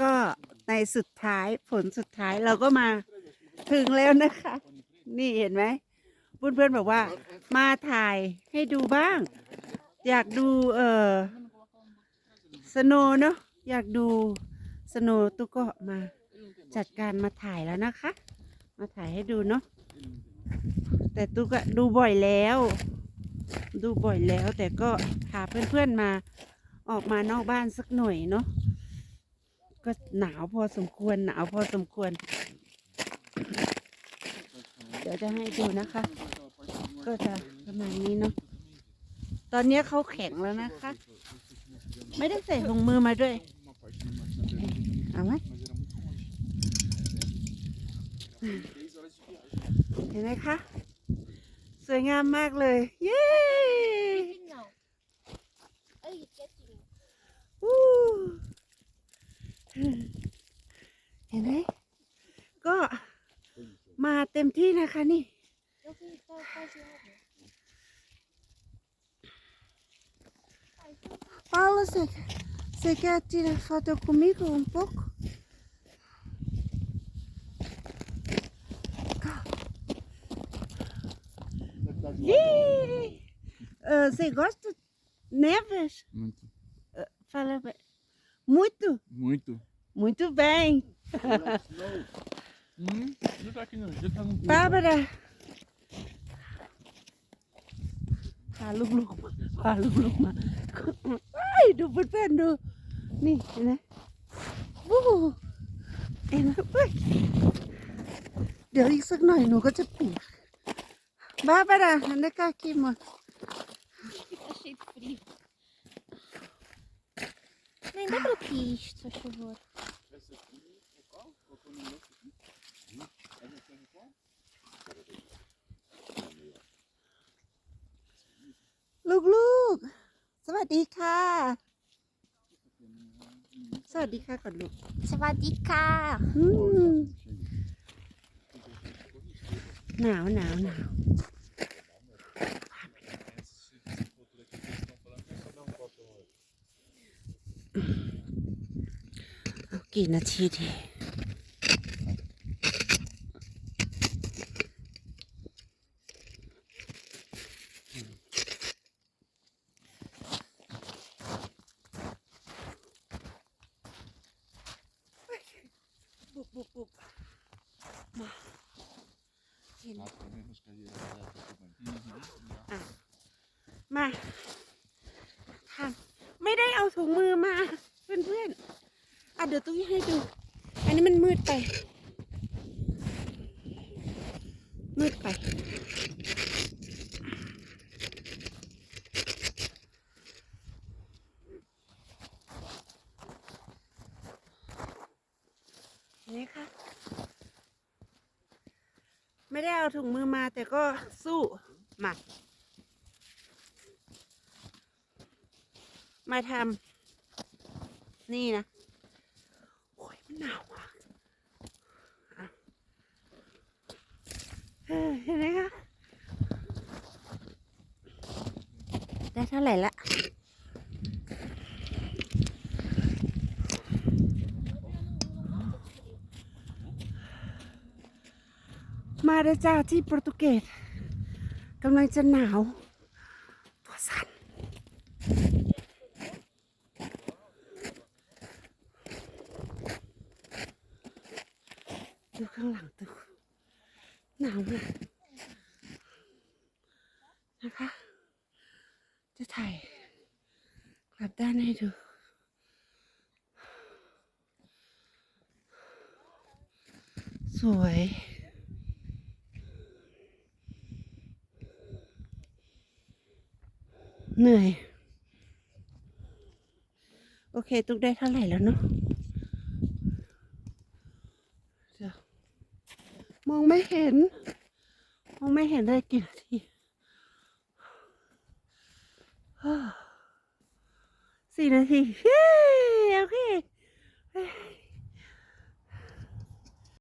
ก็ในสุดท้ายผลสุดท้ายเราก็มาถึงแล้วนะคะ นี่เห็นไหมเพื่อนๆบอกว่า มาถ่ายให้ดูบ้าง อยากดูเออสโนเนาะอยากดูสโนตุกก็มาจัดการมาถ่ายแล้วนะคะ มาถ่ายให้ดูเนาะแต่ตุกอะดูบ่อยแล้ว ดูบ่อยแล้วแต่ก็พาเพื่อนๆมาออกมานอกบ้านสักหน่อยเนาะ ก็หนาวพอสมควร หนาวพอสมควร เดี๋ยวจะให้ดูนะคะ ก็จะประมาณนี้เนาะตอนนี้เขาแข็งแล้วนะคะ ไม่ได้ใส่ถุงมือมาด้วยเอาไหมเห็นไหมคะ สวยงามมากเลย เย้ Não. Ai, quietinho. อู้ เห็นไหม ก็มาเต็มที่นะคะนี่ Eu fiz tá quase água. Paula, você, você quer tirar foto comigo um pouco? Ih, ah, Você gosta de neves? Muito. Fala bem. Muito? Muito. Muito bem. Hum, já tá aqui não. Já tá no. Bárbara. พาลูกๆมาพาลูกๆมาไอ้ยดูเพื่อนๆดูนี่เห็นไหมวู้เห็นไหมเฮ้ยเดี๋ยวอีกสักหน่อยหนูก็จะเปียกบาบาร่าอันนี้ก็กินหมด aqui? Essa aqui é qual? ลูกๆ สวัสดีค่ะ สวัสดีค่ะก่อนลูก Savadika. อืมหนาวหนาวหนาว เอา กี่นาทีดีบุบบุบบุบมาเห็นมาทำไม่ได้เอาถุงมือมาเพื่อนๆ เดี๋ยวตุ้ยให้ดู อันนี้มันมืดไป มืดไป นี่ค่ะ ไม่ได้เอาถุงมือมาแต่ก็สู้มามาทำนี่นะ หนาวมากอะเห็นไหมคะ ได้เท่าไหร่ละมาเดอจ้าที่โปรตุเกสกำลังจะหนาว ตัวสั่น ข้างหลังตูหนาวมากนะคะ จะถ่ายกลับด้านให้ดูสวยเหนื่อย โอเค ตุกได้เท่าไหร่แล้วเนาะ เดี๋ยวม องไม่เห็น มองไม่เห็นได้กี่นาทีสี่นาที